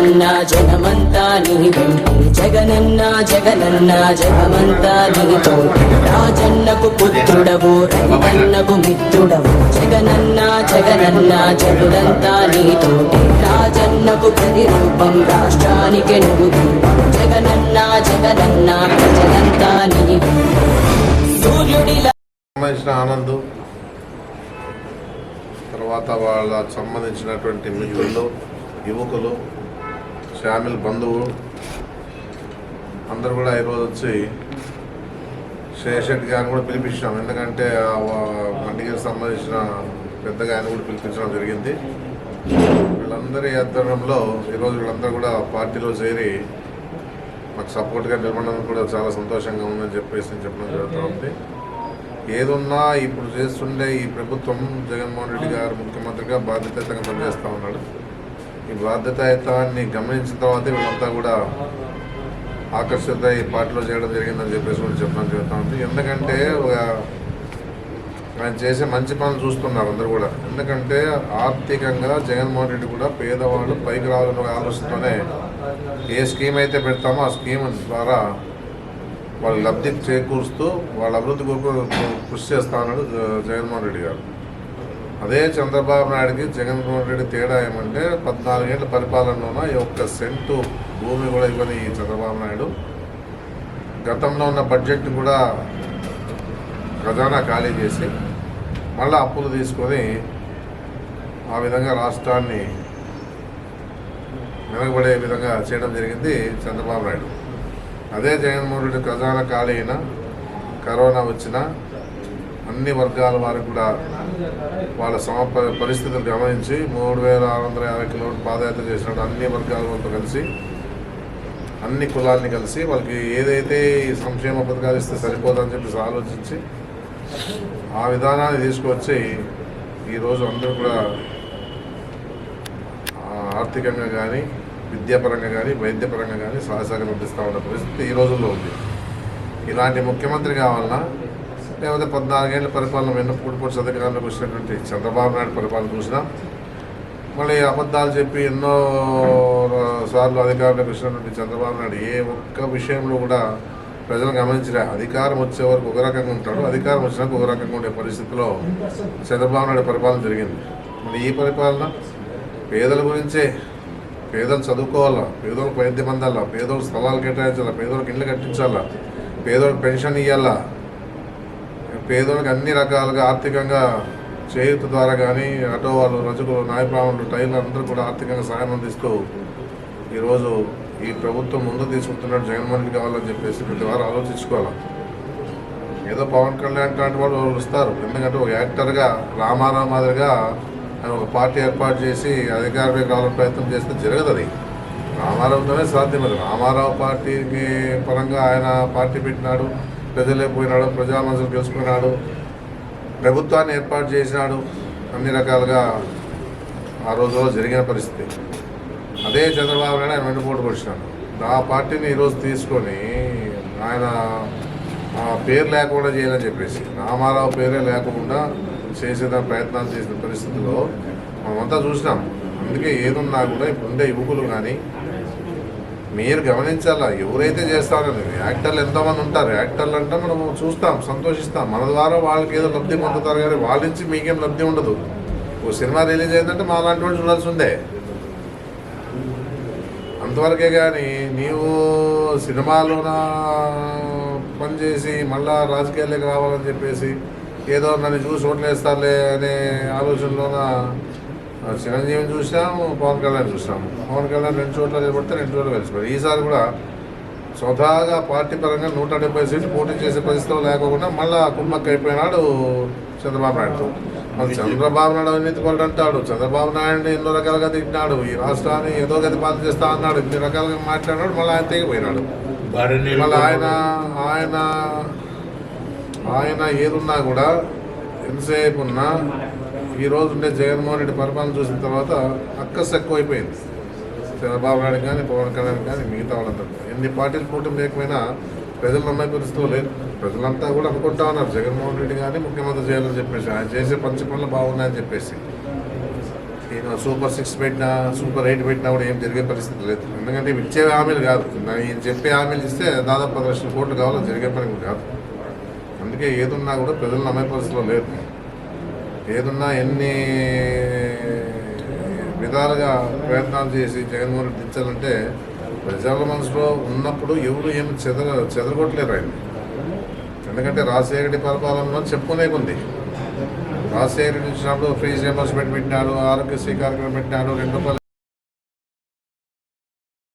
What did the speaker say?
జగనన్న జగమంతా నీ జగనన్న జగనన్న జగమంతా నీతోటి రాజన్నకు పుత్రుడవు రైతన్నకు మిత్రుడవు. జగనన్న జగనన్న జగుడంతా నీతోటి రాజన్నకు ప్రతిరూపం రాష్ట్రానికి నువ్వు జగనన్న జగనన్న ప్రజలంతా నీ సూర్యుడిలా సంబంధించిన తర్వాత వాళ్ళకు సంబంధించినటువంటి మిత్రులు యువకులు షామిల్ బంధువు. అందరూ కూడా ఈరోజు వచ్చి శేషెట్టి గారిని కూడా పిలిపించాం ఎందుకంటే ఆ వా- సంబంధించిన పెద్దగా ఆయన కూడా పిలిపించడం జరిగింది. వీళ్ళందరి ఆధ్వర్యంలో ఈరోజు వీళ్ళందరూ కూడా పార్టీలో చేరి మాకు సపోర్ట్గా నిలబడడం కూడా చాలా సంతోషంగా ఉందని చెప్పేసి చెప్పడం జరుగుతుంది ఏదున్నా ఇప్పుడు చేస్తుండే ఈ ప్రభుత్వం జగన్మోహన్ రెడ్డి గారు ముఖ్యమంత్రిగా బాధ్యతగా పనిచేస్తూ ఉన్నాడు. ఈ బాధ్యతాయుతాన్ని గమనించిన తర్వాత వీళ్ళంతా కూడా ఆకర్షిత ఈ పార్టీలో చేయడం జరిగిందని చెప్పేసి కూడా చెప్పడం జరుగుతూ ఉంది. ఎందుకంటే ఒక ఆయన చేసే మంచి పనులు చూస్తున్నారు అందరూ కూడా. ఎందుకంటే ఆర్థికంగా జగన్మోహన్ రెడ్డి కూడా పేదవాళ్ళు పైకి రావాలన్న ఆలోచనతోనే ఏ స్కీమ్ అయితే పెడతామో ఆ స్కీమ్ ద్వారా వాళ్ళ లబ్ధి చేకూరుస్తూ వాళ్ళ అభివృద్ధి కోరుకు కృషి చేస్తా ఉన్నాడు జగన్మోహన్ రెడ్డి గారు. అదే చంద్రబాబు నాయుడుకి జగన్మోహన్ రెడ్డి తేడా ఏమంటే పద్నాలుగేళ్ళ పరిపాలనలోన ఈ ఒక్క సెంటు భూమి కూడా ఇవ్వని ఈ చంద్రబాబు నాయుడు. గతంలో ఉన్న బడ్జెట్ కూడా ఖజానా ఖాళీ చేసి మళ్ళీ అప్పులు తీసుకొని ఆ విధంగా రాష్ట్రాన్ని వెనకబడే విధంగా చేయడం జరిగింది చంద్రబాబు నాయుడు. అదే జగన్మోహన్ రెడ్డి ఖజానా ఖాళీ అయినా కరోనా వచ్చినా అన్ని వర్గాల వారికి కూడా వాళ్ళ సమ పరిస్థితులు గమనించి మూడు వేల ఆరు వందల యాభై కిలోమీటర్ పాదయాత్ర చేసినట్టు అన్ని వర్గాల వాళ్ళతో కలిసి అన్ని కులాల్ని కలిసి వాళ్ళకి ఏదైతే ఈ సంక్షేమ పథకాలు ఇస్తే సరిపోదని చెప్పేసి ఆలోచించి ఆ విధానాన్ని తీసుకొచ్చి ఈరోజు అందరూ కూడా ఆర్థికంగా కానీ విద్యాపరంగా కానీ వైద్యపరంగా కానీ సహసహకారం అందిస్తూ ఉన్న పరిస్థితి ఈ రోజుల్లో ఉంది. ఇలాంటి ముఖ్యమంత్రి కావాలన్నా లేకపోతే పద్నాలుగేళ్ళ పరిపాలన వెన్నప్పుడు పొడి అధికారంలోకి వచ్చినటువంటి చంద్రబాబు నాయుడు పరిపాలన చూసినాం మళ్ళీ అబద్ధాలు చెప్పి ఎన్నో సార్లు అధికారంలోకి వచ్చినటువంటి చంద్రబాబు నాయుడు ఏ ఒక్క విషయంలో కూడా ప్రజలు గమనించలే. అధికారం వచ్చే వరకు ఒక రకంగా ఉంటాడు. అధికారం వచ్చినాక ఒక రకంగా ఉండే పరిస్థితిలో చంద్రబాబు నాయుడు పరిపాలన జరిగింది. మరి ఈ పరిపాలన? పేదల గురించే. పేదలు చదువుకోవాలా? పేదోళ్ళకి వైద్యం అందాలా? పేదోళ్ళకి స్థలాలు కేటాయించాలా? పేదోళ్ళకి ఇళ్ళు కట్టించాలా? పేదోళ్ళకి పెన్షన్ ఇవ్వాలా పేదోళ్ళకి అన్ని రకాలుగా ఆర్థికంగా చేయూత ద్వారా కానీ ఆటో వాళ్ళు రజకులు నాయబ్రాహ్మణులు టైర్లు అందరూ కూడా ఆర్థికంగా సహాయం అందిస్తూ ఈరోజు ఈ ప్రభుత్వం ముందు తీసుకుంటున్నట్టు జగన్మోహన్ రెడ్డి కావాలని చెప్పేసి ప్రతి వారు ఆలోచించుకోవాలి? ఏదో పవన్ కళ్యాణ్ లాంటి వాళ్ళు వస్తారు. ఎందుకంటే ఒక యాక్టర్గా రామారావు మాదిరిగా ఆయన ఒక పార్టీ ఏర్పాటు చేసి అధికారంలోకి రావాలని ప్రయత్నం చేస్తే జరగదు అది రామారావుతోనే సాధ్యం అది. రామారావు పార్టీకి పరంగా ఆయన పార్టీ పెట్టినాడు. ప్రజలే పోయినాడు ప్రజా మనసులు గెలుచుకున్నాడు ప్రభుత్వాన్ని ఏర్పాటు చేసినాడు అన్ని రకాలుగా ఆ రోజుల్లో జరిగిన పరిస్థితి. అదే చంద్రబాబు నాయుడు ఆయన పోటీ పొడిచినాడు ఆ పార్టీని ఈరోజు తీసుకొని ఆయన పేరు లేకుండా చేయాలని చెప్పేసి రామారావు పేరే లేకుండా చేసిన ప్రయత్నాలు చేసిన పరిస్థితుల్లో మనమంతా చూసినాం. అందుకే ఏదున్నా కూడా ఇప్పుడు ఉండే యువకులు కానీ మీరు గమనించాలా? ఎవరైతే చేస్తారని యాక్టర్లు ఎంతోమంది ఉంటారు. యాక్టర్లు అంటే మనం చూస్తాం సంతోషిస్తాం. మన ద్వారా వాళ్ళకి ఏదో లబ్ధి పొందుతారు కానీ వాళ్ళ నుంచి మీకేం లబ్ధి ఉండదు. ఓ సినిమా రిలీజ్ అయిందంటే మా లాంటి వాళ్ళు చూడాల్సి ఉండే. అంతవరకే కానీ నీవు సినిమాలోన పనిచేసి మళ్ళా రాజకీయాల్లోకి రావాలని చెప్పేసి ఏదో నన్ను చూసి ఓట్లేస్తారులే అనే ఆలోచనలోన చిరంజీవిని చూసాము పవన్ కళ్యాణ్ చూసాము. పవన్ కళ్యాణ్ రెండు చోట్ల నిలబడితే రెండు చోట్ల కలిసిపోయారు. ఈసారి కూడా స్వతహాగా పార్టీ పరంగా నూట డెబ్బై సీట్లు పోటీ చేసే పరిస్థితిలో లేకుండా మళ్ళా కుమ్మక్క అయిపోయినాడు చంద్రబాబు నాయుడు. మరి చంద్రబాబు నాయుడు అవినీతి పరుడు అంటాడు? చంద్రబాబు నాయుడు ఎన్నో రకాలుగా తిట్టినాడు. ఈ రాష్ట్రాన్ని ఏదో గతి పాలన చేస్తా అన్నాడు. ఇన్ని రకాలుగా మాట్లాడినాడు. మళ్ళీ ఆయన తెగిపోయినాడు. మళ్ళీ ఆయన ఆయన ఆయన ఏదున్నా కూడా ఎంతసేపు ఉన్నా ఈ రోజు ఉండే జగన్మోహన్ రెడ్డి పరిపాలన చూసిన తర్వాత అక్కస్ ఎక్కువైపోయింది. చంద్రబాబు నాయుడు కానీ పవన్ కళ్యాణ్ కానీ మిగతా వాళ్ళంతా ఎన్ని పార్టీలు కూటమి లేకపోయినా ప్రజలు నమ్మే పరిస్థితులు లేదు. ప్రజలంతా కూడా అనుకుంటా ఉన్నారు. జగన్మోహన్ రెడ్డి కానీ ముఖ్యమంత్రి చేయాలని చెప్పేసి ఆయన చేసే పంచ పనులు బాగున్నాయని చెప్పేసి. ఈయన సూపర్ సిక్స్ పెట్టినా సూపర్ ఎయిట్ పెట్టినా కూడా ఏం జరిగే పరిస్థితి లేదు. ఎందుకంటే ఇచ్చే హామీలు కాదు. ఈయన చెప్పే హామీలు ఇస్తే దాదాపు పది లక్షల కోట్లు కావాలో జరిగే పని కాదు. అందుకే ఏదున్నా కూడా ప్రజలు నమ్మే పరిస్థితిలో లేదు. ఏదున్నా ఎన్ని విధాలుగా ప్రయత్నాలు చేసి జగన్మోహన్ రెడ్డి దించాలంటే ప్రజల మనసులో ఉన్నప్పుడు ఎవరు ఏమి చెదర చెదరగొట్టలేరు ఆయన. ఎందుకంటే రాజశేఖర పరిపాలనలో చెప్పుకునేకుంది. రాజశేఖర రెడ్డి వచ్చినప్పుడు ఫ్రీ రియంబర్స్మెంట్ పెట్టినాడు ఆరోగ్యశ్రీ కార్యక్రమం పెట్టినాడు రెండు రూపాయలు